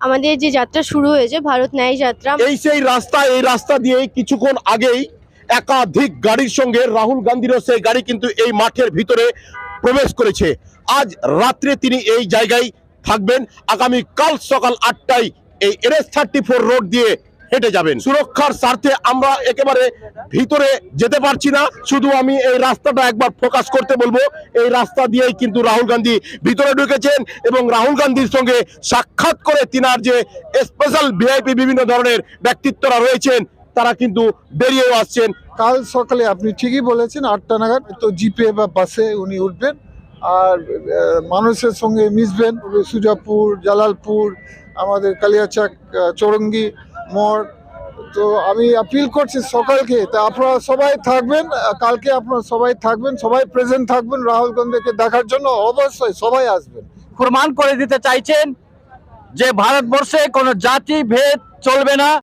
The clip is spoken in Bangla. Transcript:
আমাদের যে যাত্রা শুরু হয়েছে, ভারত ন্যায় যাত্রা। এই সেই রাস্তা, এই রাস্তা দিয়ে কিছুক্ষণ আগেই একাধিক গাড়ির সঙ্গে রাহুল গান্ধীরও সেই গাড়ি কিন্তু এই মাঠের ভিতরে প্রবেশ করেছে। আজ রাত্রে তিনি এই জায়গায় থাকবেন। আগামী কাল সকাল আটটায় এই এনএস থার্টি ফোর রোড দিয়ে হেঁটে যাবেন। সুরক্ষার স্বার্থে আমরা একেবারে ভিতরে যেতে পারছি না। শুধু আমি এই রাস্তাটা একবার ফোকাস করতে বলব। এই রাস্তা দিয়েই কিন্তু রাহুল গান্ধী ভিতরে ঢুকেছেন এবং রাহুল গান্ধীর সঙ্গে সাক্ষাৎ করে তিনার যে স্পেশাল ভিআইপি বিভিন্ন ধরনের ব্যক্তিত্বরা রয়েছেন, তারা কিন্তু বেরিয়েও আসছেন। কাল সকালে আপনি ঠিকই বলেছেন, আটটা নাগাদ তো জিপে বা বাসে উনি উঠবেন আর মানুষের সঙ্গে মিশবেন। সুজাপুর, জালালপুর, আমাদের কালিয়াচাক চৌরঙ্গি মোড় তো আমি আপিল করছি সকালকে, তা আপনারা সবাই থাকবেন কালকে আপনারা সবাই থাকবেন, সবাই প্রেজেন্ট থাকবেন রাহুল গান্ধীকে দেখার জন্য, অবশ্যই সবাই আসবেন। প্রমাণ করে দিতে চাইছেন যে ভারতবর্ষে কোনো জাতি, ভেদ চলবে না।